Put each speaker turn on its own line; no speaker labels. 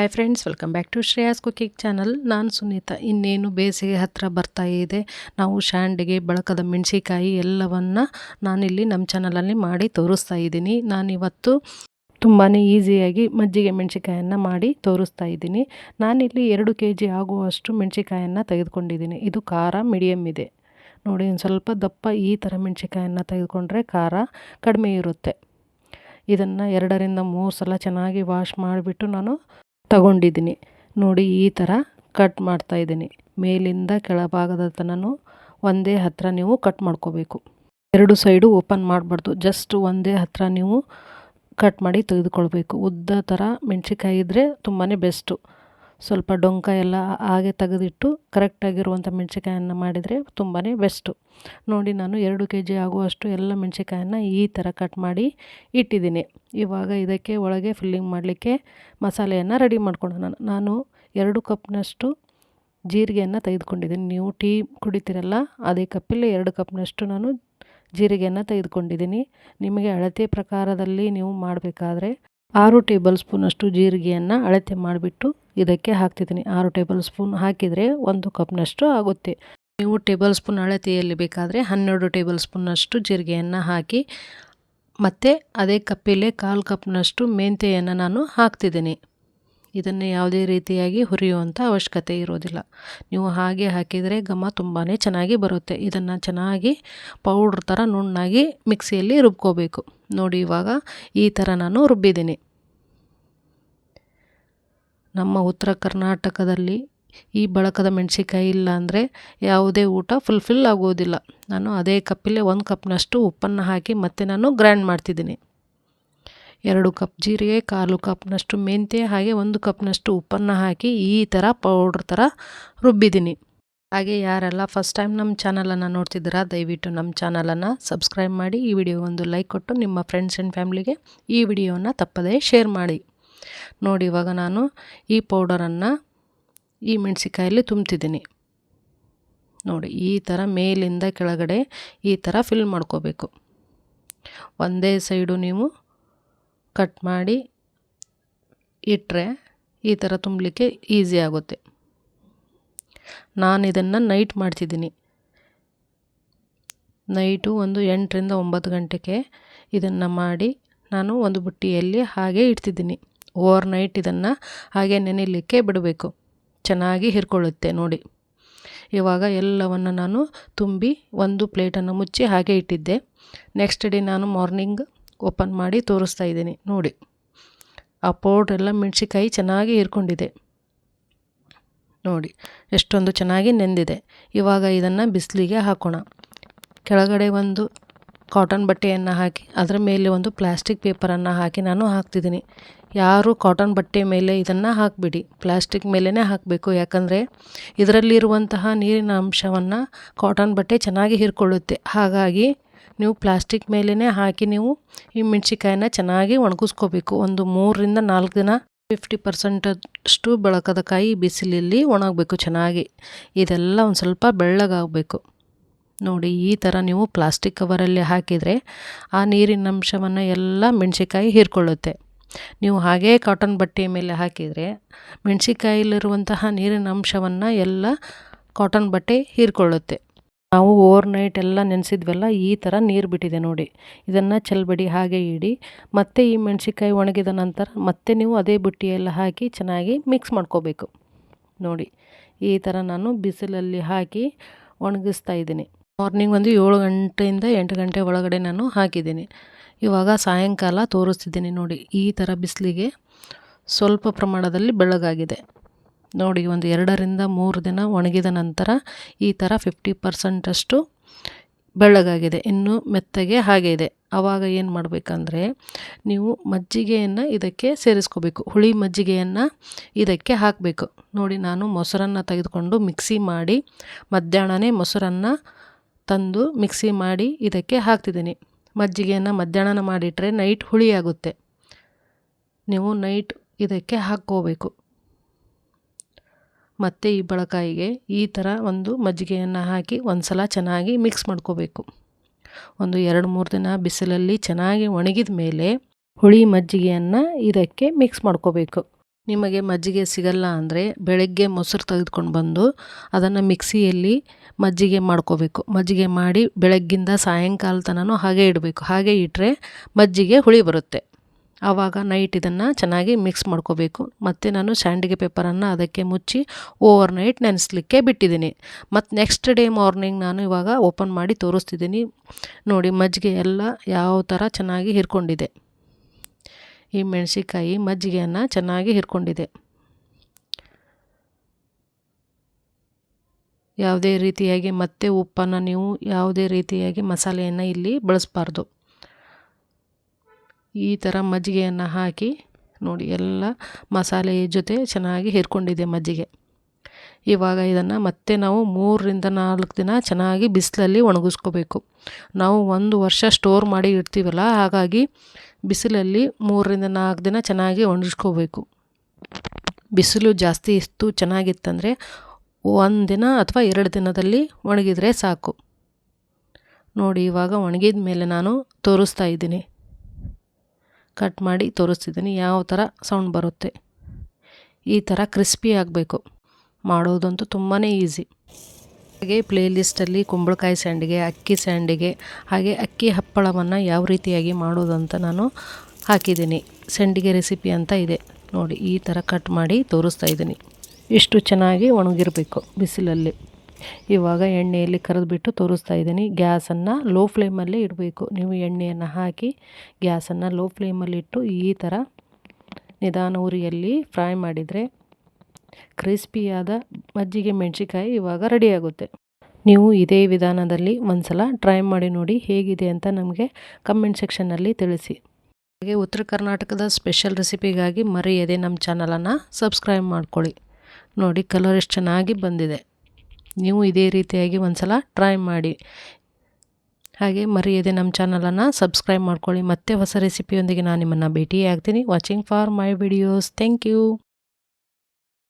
Hi friends welcome back to Shreyas cooking channel ನಾನು ಸುನೀತಾ, ಇನ್ನೇನು ಬೇಸಿಗೆ ಹತ್ತಿರ ಬರ್ತಾ ಇದೆ. ನಾವು ಶ್ಯಾಂಡಿಗೆ, ಬಳಕದ ಮೆಣಸಿಕಾಯಿ ಎಲ್ಲವನ್ನು ನಾನಿಲ್ಲಿ ನಮ್ಮ ಚಾನಲಲ್ಲಿ ಮಾಡಿ ತೋರಿಸ್ತಾ ಇದ್ದೀನಿ. ನಾನಿವತ್ತು ತುಂಬಾ ಈಸಿಯಾಗಿ ಮಜ್ಜಿಗೆ ಮೆಣಸಿಕಾಯನ್ನು ಮಾಡಿ ತೋರಿಸ್ತಾ ಇದ್ದೀನಿ. ನಾನಿಲ್ಲಿ ಎರಡು ಕೆ ಜಿ ಆಗುವಷ್ಟು ಮೆಣಸಿಕಾಯನ್ನು ತೆಗೆದುಕೊಂಡಿದ್ದೀನಿ. ಇದು ಖಾರ ಮೀಡಿಯಮ್ ಇದೆ. ನೋಡಿ, ಒಂದು ಸ್ವಲ್ಪ ದಪ್ಪ ಈ ಥರ ಮೆಣಸಿಕಾಯನ್ನು ತೆಗೆದುಕೊಂಡ್ರೆ ಖಾರ ಕಡಿಮೆ ಇರುತ್ತೆ. ಇದನ್ನು ಎರಡರಿಂದ ಮೂರು ಸಲ ಚೆನ್ನಾಗಿ ವಾಶ್ ಮಾಡಿಬಿಟ್ಟು ನಾನು ತಗೊಂಡಿದ್ದೀನಿ. ನೋಡಿ, ಈ ಥರ ಕಟ್ ಮಾಡ್ತಾಯಿದ್ದೀನಿ ಮೇಲಿಂದ ಕೆಳಭಾಗದ ತನಕ ಒಂದೇ ಹತ್ತಿರ ನೀವು ಕಟ್ ಮಾಡ್ಕೋಬೇಕು. ಎರಡು ಸೈಡು ಓಪನ್ ಮಾಡಬಾರ್ದು. ಜಸ್ಟ್ ಒಂದೇ ಹತ್ತಿರ ನೀವು ಕಟ್ ಮಾಡಿ ತೆಗೆದುಕೊಳ್ಬೇಕು. ಉದ್ದ ಥರ ಮೆಣಸಿಕಾಯಿ ಇದ್ದರೆ ತುಂಬಾ ಬೆಸ್ಟು ಸ್ವಲ್ಪ ಡೊಂಕ ಎಲ್ಲ ಹಾಗೆ ತೆಗೆದಿಟ್ಟು ಕರೆಕ್ಟಾಗಿರುವಂಥ ಮೆಣಸಿಕಾಯನ್ನು ಮಾಡಿದರೆ ತುಂಬಾ ಬೆಸ್ಟು ನೋಡಿ ನಾನು ಎರಡು ಕೆ ಜಿ ಆಗುವಷ್ಟು ಎಲ್ಲ ಮೆಣಸಿಕಾಯನ್ನು ಈ ಥರ ಕಟ್ ಮಾಡಿ ಇಟ್ಟಿದ್ದೀನಿ. ಇವಾಗ ಇದಕ್ಕೆ ಒಳಗೆ ಫಿಲ್ಲಿಂಗ್ ಮಾಡಲಿಕ್ಕೆ ಮಸಾಲೆಯನ್ನು ರೆಡಿ ಮಾಡ್ಕೊಳ್ಳೋಣ. ನಾನು ಎರಡು ಕಪ್ನಷ್ಟು ಜೀರಿಗೆಯನ್ನು ತೆಗೆದುಕೊಂಡಿದ್ದೀನಿ. ನೀವು ಟೀ ಕುಡಿತೀರಲ್ಲ ಅದೇ ಕಪ್ಪಲ್ಲಿ ಎರಡು ಕಪ್ನಷ್ಟು ನಾನು ಜೀರಿಗೆಯನ್ನು ತೆಗೆದುಕೊಂಡಿದ್ದೀನಿ. ನಿಮಗೆ ಅಳತೆ ಪ್ರಕಾರದಲ್ಲಿ ನೀವು ಮಾಡಬೇಕಾದ್ರೆ ಆರು ಟೇಬಲ್ ಸ್ಪೂನಷ್ಟು ಜೀರಿಗೆಯನ್ನು ಅಳತೆ ಮಾಡಿಬಿಟ್ಟು ಇದಕ್ಕೆ ಹಾಕ್ತಿದ್ದೀನಿ. ಆರು ಟೇಬಲ್ ಸ್ಪೂನ್ ಹಾಕಿದರೆ ಒಂದು ಕಪ್ನಷ್ಟು ಆಗುತ್ತೆ. ನೀವು ಟೇಬಲ್ ಸ್ಪೂನ್ ಅಳತೆಯಲ್ಲಿ ಬೇಕಾದರೆ ಹನ್ನೆರಡು ಟೇಬಲ್ ಸ್ಪೂನಷ್ಟು ಜೀರಿಗೆಯನ್ನು ಹಾಕಿ ಮತ್ತು ಅದೇ ಕಪ್ಪಿಲೆ ಕಾಲು ಕಪ್ನಷ್ಟು ಮೆಂತೆಯನ್ನು ನಾನು ಹಾಕ್ತಿದ್ದೀನಿ. ಇದನ್ನು ಯಾವುದೇ ರೀತಿಯಾಗಿ ಹುರಿಯುವಂಥ ಅವಶ್ಯಕತೆ ಇರೋದಿಲ್ಲ. ನೀವು ಹಾಗೆ ಹಾಕಿದರೆ ಘಮ ತುಂಬಾ ಚೆನ್ನಾಗಿ ಬರುತ್ತೆ. ಇದನ್ನು ಚೆನ್ನಾಗಿ ಪೌಡ್ರ್ ಥರ ನುಣ್ಣಾಗಿ ಮಿಕ್ಸಿಯಲ್ಲಿ ರುಬ್ಕೋಬೇಕು. ನೋಡಿ ಇವಾಗ ಈ ಥರ ನಾನು ರುಬ್ಬಿದ್ದೀನಿ. ನಮ್ಮ ಉತ್ತರ ಕರ್ನಾಟಕದಲ್ಲಿ ಈ ಬಳಕದ ಮೆಣಸಿಕಾಯಿ ಇಲ್ಲ ಅಂದರೆ ಯಾವುದೇ ಊಟ ಫುಲ್ಫಿಲ್ ಆಗೋದಿಲ್ಲ. ನಾನು ಅದೇ ಕಪ್ಪಲ್ಲೇ ಒಂದು ಕಪ್ನಷ್ಟು ಉಪ್ಪನ್ನು ಹಾಕಿ ಮತ್ತೆ ನಾನು ಗ್ರೈಂಡ್ ಮಾಡ್ತಿದ್ದೀನಿ. ಎರಡು ಕಪ್ ಜೀರಿಗೆ, ಕಾಲು ಕಪ್ನಷ್ಟು ಮೆಂತ್ಯ ಹಾಗೆ ಒಂದು ಕಪ್ನಷ್ಟು ಉಪ್ಪನ್ನು ಹಾಕಿ ಈ ಥರ ಪೌಡ್ರ್ ಥರ ರುಬ್ಬಿದ್ದೀನಿ. ಹಾಗೆ ಯಾರೆಲ್ಲ ಫಸ್ಟ್ ಟೈಮ್ ನಮ್ಮ ಚಾನಲನ್ನು ನೋಡ್ತಿದ್ದೀರಾ, ದಯವಿಟ್ಟು ನಮ್ಮ ಚಾನಲನ್ನು ಸಬ್ಸ್ಕ್ರೈಬ್ ಮಾಡಿ, ಈ ವಿಡಿಯೋ ಒಂದು ಲೈಕ್ ಕೊಟ್ಟು ನಿಮ್ಮ ಫ್ರೆಂಡ್ಸ್ ಆ್ಯಂಡ್ ಫ್ಯಾಮ್ಲಿಗೆ ಈ ವಿಡಿಯೋನ ತಪ್ಪದೇ ಶೇರ್ ಮಾಡಿ. ನೋಡಿ, ಇವಾಗ ನಾನು ಈ ಪೌಡರನ್ನು ಈ ಮೆಣಸಿಕಾಯಲ್ಲಿ ತುಂಬ್ತಿದ್ದೀನಿ. ನೋಡಿ, ಈ ಥರ ಮೇಲಿಂದ ಕೆಳಗಡೆ ಈ ಥರ ಫಿಲ್ ಮಾಡ್ಕೋಬೇಕು. ಒಂದೇ ಸೈಡು ನೀವು ಕಟ್ ಮಾಡಿ ಇಟ್ಟರೆ ಈ ಥರ ತುಂಬಲಿಕ್ಕೆ ಈಸಿ ಆಗುತ್ತೆ. ನಾನು ಇದನ್ನು ನೈಟ್ ಮಾಡ್ತಿದ್ದೀನಿ. ನೈಟು ಒಂದು ಎಂಟರಿಂದ ಒಂಬತ್ತು ಗಂಟೆಗೆ ಇದನ್ನು ಮಾಡಿ ನಾನು ಒಂದು ಬುಟ್ಟಿಯಲ್ಲಿ ಹಾಗೆ ಇಡ್ತಿದ್ದೀನಿ. ಓವರ್ ನೈಟ್ ಇದನ್ನು ಹಾಗೆ ನೆನೆಯಲಿಕ್ಕೆ ಬಿಡಬೇಕು. ಚೆನ್ನಾಗಿ ಹಿರ್ಕೊಳ್ಳುತ್ತೆ ನೋಡಿ. ಇವಾಗ ಎಲ್ಲವನ್ನು ನಾನು ತುಂಬಿ ಒಂದು ಪ್ಲೇಟನ್ನು ಮುಚ್ಚಿ ಹಾಗೆ ಇಟ್ಟಿದ್ದೆ. ನೆಕ್ಸ್ಟ್ ಡೇ ನಾನು ಮಾರ್ನಿಂಗ್ ಓಪನ್ ಮಾಡಿ ತೋರಿಸ್ತಾ ಇದ್ದೀನಿ, ನೋಡಿ. ಆ ಪೌಡ್ರೆಲ್ಲ ಮೆಣಸಿಕಾಯಿ ಚೆನ್ನಾಗಿ ಹೀರ್ಕೊಂಡಿದೆ. ನೋಡಿ, ಎಷ್ಟೊಂದು ಚೆನ್ನಾಗಿ ನೆಂದಿದೆ. ಇವಾಗ ಇದನ್ನು ಬಿಸಿಲಿಗೆ ಹಾಕೋಣ. ಕೆಳಗಡೆ ಒಂದು ಕಾಟನ್ ಬಟ್ಟೆಯನ್ನು ಹಾಕಿ, ಅದರ ಮೇಲೆ ಒಂದು ಪ್ಲಾಸ್ಟಿಕ್ ಪೇಪರನ್ನು ಹಾಕಿ ನಾನು ಹಾಕ್ತಿದ್ದೀನಿ. ಯಾರು ಕಾಟನ್ ಬಟ್ಟೆ ಮೇಲೆ ಇದನ್ನು ಹಾಕಿಬಿಡಿ. ಪ್ಲಾಸ್ಟಿಕ್ ಮೇಲೇ ಹಾಕಬೇಕು. ಯಾಕಂದರೆ ಇದರಲ್ಲಿರುವಂತಹ ನೀರಿನ ಅಂಶವನ್ನು ಕಾಟನ್ ಬಟ್ಟೆ ಚೆನ್ನಾಗಿ ಹೀರ್ಕೊಳ್ಳುತ್ತೆ. ಹಾಗಾಗಿ ನೀವು ಪ್ಲಾಸ್ಟಿಕ್ ಮೇಲೇ ಹಾಕಿ ನೀವು ಈ ಮೆಣಸಿಕಾಯಿನ ಚೆನ್ನಾಗಿ ಒಣಗಿಸ್ಕೋಬೇಕು. ಒಂದು ಮೂರರಿಂದ ನಾಲ್ಕು ದಿನ ಫಿಫ್ಟಿ ಪರ್ಸೆಂಟಷ್ಟು ಬೆಳಕದ ಕಾಯಿ ಬಿಸಿಲಲ್ಲಿ ಒಣಗಬೇಕು ಚೆನ್ನಾಗಿ. ಇದೆಲ್ಲ ಒಂದು ಸ್ವಲ್ಪ ಬೆಳ್ಳಗಾಗಬೇಕು. ನೋಡಿ, ಈ ಥರ ನೀವು ಪ್ಲಾಸ್ಟಿಕ್ ಕವರಲ್ಲಿ ಹಾಕಿದರೆ ಆ ನೀರಿನ ಅಂಶವನ್ನು ಎಲ್ಲ ಮೆಣಸಿಕಾಯಿ ಹೀರ್ಕೊಳ್ಳುತ್ತೆ. ನೀವು ಹಾಗೇ ಕಾಟನ್ ಬಟ್ಟೆ ಮೇಲೆ ಹಾಕಿದರೆ ಮೆಣಸಿಕಾಯಿಲಿರುವಂತಹ ನೀರಿನ ಅಂಶವನ್ನು ಎಲ್ಲ ಕಾಟನ್ ಬಟ್ಟೆ ಹೀರ್ಕೊಳ್ಳುತ್ತೆ. ನಾವು ಓವರ್ ನೈಟ್ ಎಲ್ಲ ನೆನೆಸಿದ್ವಲ್ಲ, ಈ ಥರ ನೀರು ಬಿಟ್ಟಿದೆ ನೋಡಿ. ಇದನ್ನು ಚೆಲ್ಬಡಿ ಹಾಗೆ ಇಡಿ, ಮತ್ತೆ ಈ ಮೆಣಸಿಕಾಯಿ ಒಣಗಿದ ನಂತರ ಮತ್ತೆ ನೀವು ಅದೇ ಬುಟ್ಟಿಯೆಲ್ಲ ಹಾಕಿ ಚೆನ್ನಾಗಿ ಮಿಕ್ಸ್ ಮಾಡ್ಕೋಬೇಕು. ನೋಡಿ, ಈ ಥರ ನಾನು ಬಿಸಿಲಲ್ಲಿ ಹಾಕಿ ಒಣಗಿಸ್ತಾ ಇದ್ದೀನಿ. ಮಾರ್ನಿಂಗ್ ಒಂದು ಏಳು ಗಂಟೆಯಿಂದ ಎಂಟು ಗಂಟೆ ಒಳಗಡೆ ನಾನು ಹಾಕಿದ್ದೀನಿ. ಇವಾಗ ಸಾಯಂಕಾಲ ತೋರಿಸ್ತಿದ್ದೀನಿ ನೋಡಿ, ಈ ಥರ ಬಿಸಿಲಿಗೆ ಸ್ವಲ್ಪ ಪ್ರಮಾಣದಲ್ಲಿ ಬೆಳಗಾಗಿದೆ. ನೋಡಿ, ಒಂದು ಎರಡರಿಂದ ಮೂರು ದಿನ ಒಣಗಿದ ನಂತರ ಈ ಥರ ಫಿಫ್ಟಿ ಪರ್ಸೆಂಟಷ್ಟು ಬೆಳ್ಳಗಾಗಿದೆ. ಇನ್ನು ಮೆತ್ತಗೆ ಹಾಗೆ ಇದೆ. ಆವಾಗ ಏನು ಮಾಡಬೇಕಂದ್ರೆ, ನೀವು ಮಜ್ಜಿಗೆಯನ್ನು ಇದಕ್ಕೆ ಸೇರಿಸ್ಕೋಬೇಕು. ಹುಳಿ ಮಜ್ಜಿಗೆಯನ್ನು ಇದಕ್ಕೆ ಹಾಕಬೇಕು. ನೋಡಿ, ನಾನು ಮೊಸರನ್ನು ತೆಗೆದುಕೊಂಡು ಮಿಕ್ಸಿ ಮಾಡಿ, ಮಧ್ಯಾಹ್ನನೇ ಮೊಸರನ್ನು ತಂದು ಮಿಕ್ಸಿ ಮಾಡಿ ಇದಕ್ಕೆ ಹಾಕ್ತಿದ್ದೀನಿ. ಮಜ್ಜಿಗೆಯನ್ನು ಮಧ್ಯಾಹ್ನ ಮಾಡಿಟ್ರೆ ನೈಟ್ ಹುಳಿ ಆಗುತ್ತೆ. ನೀವು ನೈಟ್ ಇದಕ್ಕೆ ಹಾಕ್ಕೋಬೇಕು. ಮತ್ತು ಈ ಬಳಕಾಯಿಗೆ ಈ ಥರ ಒಂದು ಮಜ್ಜಿಗೆಯನ್ನು ಹಾಕಿ ಒಂದು ಸಲ ಚೆನ್ನಾಗಿ ಮಿಕ್ಸ್ ಮಾಡ್ಕೋಬೇಕು. ಒಂದು ಎರಡು ಮೂರು ದಿನ ಬಿಸಿಲಲ್ಲಿ ಚೆನ್ನಾಗಿ ಒಣಗಿದ ಮೇಲೆ ಹುಳಿ ಮಜ್ಜಿಗೆಯನ್ನು ಇದಕ್ಕೆ ಮಿಕ್ಸ್ ಮಾಡ್ಕೋಬೇಕು. ನಿಮಗೆ ಮಜ್ಜಿಗೆ ಸಿಗಲ್ಲ ಅಂದರೆ ಬೆಳಗ್ಗೆ ಮೊಸರು ತೆಗೆದುಕೊಂಡು ಬಂದು ಅದನ್ನು ಮಿಕ್ಸಿಯಲ್ಲಿ ಮಜ್ಜಿಗೆ ಮಾಡ್ಕೋಬೇಕು. ಮಜ್ಜಿಗೆ ಮಾಡಿ ಬೆಳಗ್ಗಿಂದ ಸಾಯಂಕಾಲ ತನಕ ಹಾಗೆ ಇಡಬೇಕು. ಹಾಗೆ ಇಟ್ಟರೆ ಮಜ್ಜಿಗೆ ಹುಳಿ ಬರುತ್ತೆ. ಆವಾಗ ನೈಟ್ ಇದನ್ನು ಚೆನ್ನಾಗಿ ಮಿಕ್ಸ್ ಮಾಡ್ಕೋಬೇಕು. ಮತ್ತು ನಾನು ಸ್ಯಾಂಡಿಗೆ ಪೇಪರನ್ನು ಅದಕ್ಕೆ ಮುಚ್ಚಿ ಓವರ್ ನೈಟ್ ನೆನೆಸ್ಲಿಕ್ಕೆ ಬಿಟ್ಟಿದ್ದೀನಿ. ಮತ್ತು ನೆಕ್ಸ್ಟ್ ಡೇ ಮಾರ್ನಿಂಗ್ ನಾನು ಇವಾಗ ಓಪನ್ ಮಾಡಿ ತೋರಿಸ್ತಿದ್ದೀನಿ. ನೋಡಿ ಮಜ್ಜಿಗೆ ಎಲ್ಲ ಯಾವ ಥರ ಚೆನ್ನಾಗಿ ಹಿರ್ಕೊಂಡಿದೆ. ಈ ಮೆಣಸಿಕಾಯಿ ಮಜ್ಜಿಗೆಯನ್ನು ಚೆನ್ನಾಗಿ ಹಿರ್ಕೊಂಡಿದೆ. ಯಾವುದೇ ರೀತಿಯಾಗಿ ಮತ್ತೆ ಉಪ್ಪನ್ನು ನೀವು ಯಾವುದೇ ರೀತಿಯಾಗಿ ಮಸಾಲೆಯನ್ನು ಇಲ್ಲಿ ಬಳಸಬಾರ್ದು. ಈ ಥರ ಮಜ್ಜಿಗೆಯನ್ನು ಹಾಕಿ ನೋಡಿ ಎಲ್ಲ ಮಸಾಲೆ ಜೊತೆ ಚೆನ್ನಾಗಿ ಹಿರ್ಕೊಂಡಿದೆ ಮಜ್ಜಿಗೆ. ಇವಾಗ ಇದನ್ನು ಮತ್ತೆ ನಾವು ಮೂರರಿಂದ ನಾಲ್ಕು ದಿನ ಚೆನ್ನಾಗಿ ಬಿಸಿಲಲ್ಲಿ ಒಣಗಿಸ್ಕೋಬೇಕು. ನಾವು ಒಂದು ವರ್ಷ ಸ್ಟೋರ್ ಮಾಡಿ ಇಡ್ತೀವಲ್ಲ, ಹಾಗಾಗಿ ಬಿಸಿಲಲ್ಲಿ ಮೂರರಿಂದ ನಾಲ್ಕು ದಿನ ಚೆನ್ನಾಗಿ ಒಣಗಿಸ್ಕೋಬೇಕು. ಬಿಸಿಲು ಜಾಸ್ತಿ ಇತ್ತು ಚೆನ್ನಾಗಿತ್ತಂದರೆ ಒಂದು ದಿನ ಅಥವಾ ಎರಡು ದಿನದಲ್ಲಿ ಒಣಗಿದರೆ ಸಾಕು. ನೋಡಿ ಇವಾಗ ಒಣಗಿದ ಮೇಲೆ ನಾನು ತೋರಿಸ್ತಾ ಇದ್ದೀನಿ. ಕಟ್ ಮಾಡಿ ತೋರಿಸ್ತಿದ್ದೀನಿ ಯಾವ ಥರ ಸೌಂಡ್ ಬರುತ್ತೆ. ಈ ಥರ ಕ್ರಿಸ್ಪಿ ಆಗಬೇಕು. ಮಾಡೋದಂತೂ ತುಂಬಾ ಈಸಿ. ಹಾಗೆ ಪ್ಲೇಲಿಸ್ಟಲ್ಲಿ ಕುಂಬಳಕಾಯಿ ಸ್ಯಾಂಡಿಗೆ, ಅಕ್ಕಿ ಸ್ಯಾಂಡಿಗೆ, ಹಾಗೆ ಅಕ್ಕಿ ಹಪ್ಪಳವನ್ನು ಯಾವ ರೀತಿಯಾಗಿ ಮಾಡೋದಂತ ನಾನು ಹಾಕಿದ್ದೀನಿ. ಸಂಡಿಗೆ ರೆಸಿಪಿ ಅಂತ ಇದೆ. ನೋಡಿ, ಈ ಥರ ಕಟ್ ಮಾಡಿ ತೋರಿಸ್ತಾ ಇದ್ದೀನಿ. ಇಷ್ಟು ಚೆನ್ನಾಗಿ ಒಣಗಿರಬೇಕು ಬಿಸಿಲಲ್ಲಿ. ಇವಾಗ ಎಣ್ಣೆಯಲ್ಲಿ ಕರೆದುಬಿಟ್ಟು ತೋರಿಸ್ತಾ ಇದ್ದೀನಿ. ಗ್ಯಾಸನ್ನು ಲೋ ಫ್ಲೇಮಲ್ಲೇ ಇಡಬೇಕು. ನೀವು ಎಣ್ಣೆಯನ್ನು ಹಾಕಿ ಗ್ಯಾಸನ್ನು ಲೋ ಫ್ಲೇಮಲ್ಲಿಟ್ಟು ಈ ಥರ ನಿಧಾನ ಉರಿಯಲ್ಲಿ ಫ್ರೈ ಮಾಡಿದರೆ ಕ್ರಿಸ್ಪಿಯಾದ ಮಜ್ಜಿಗೆ ಮೆಣಸಿಕಾಯಿ ಇವಾಗ ರೆಡಿಯಾಗುತ್ತೆ ನೀವು ಇದೇ ವಿಧಾನದಲ್ಲಿ ಒಂದು ಸಲ ಟ್ರೈ ಮಾಡಿ ನೋಡಿ ಹೇಗಿದೆ ಅಂತ ನಮಗೆ ಕಮೆಂಟ್ ಸೆಕ್ಷನ್ನಲ್ಲಿ ತಿಳಿಸಿ. ಹಾಗೆ ಉತ್ತರ ಕರ್ನಾಟಕದ ಸ್ಪೆಷಲ್ ರೆಸಿಪಿಗಾಗಿ ಮರೆಯದೆ ನಮ್ಮ ಚಾನಲನ್ನು ಸಬ್ಸ್ಕ್ರೈಬ್ ಮಾಡ್ಕೊಳ್ಳಿ. ನೋಡಿ ಕಲರ್ ಎಷ್ಟು ಚೆನ್ನಾಗಿ ಬಂದಿದೆ. ನೀವು ಇದೇ ರೀತಿಯಾಗಿ ಒಂದು ಸಲ ಟ್ರೈ ಮಾಡಿ. ಹಾಗೆ ಮರೆಯದೆ ನಮ್ಮ ಚಾನಲನ್ನು ಸಬ್ಸ್ಕ್ರೈಬ್ ಮಾಡ್ಕೊಳ್ಳಿ. ಮತ್ತೆ ಹೊಸ ರೆಸಿಪಿಯೊಂದಿಗೆ ನಾನು ನಿಮ್ಮನ್ನು ಭೇಟಿಯಾಗ್ತೀನಿ. Watching for my videos thank you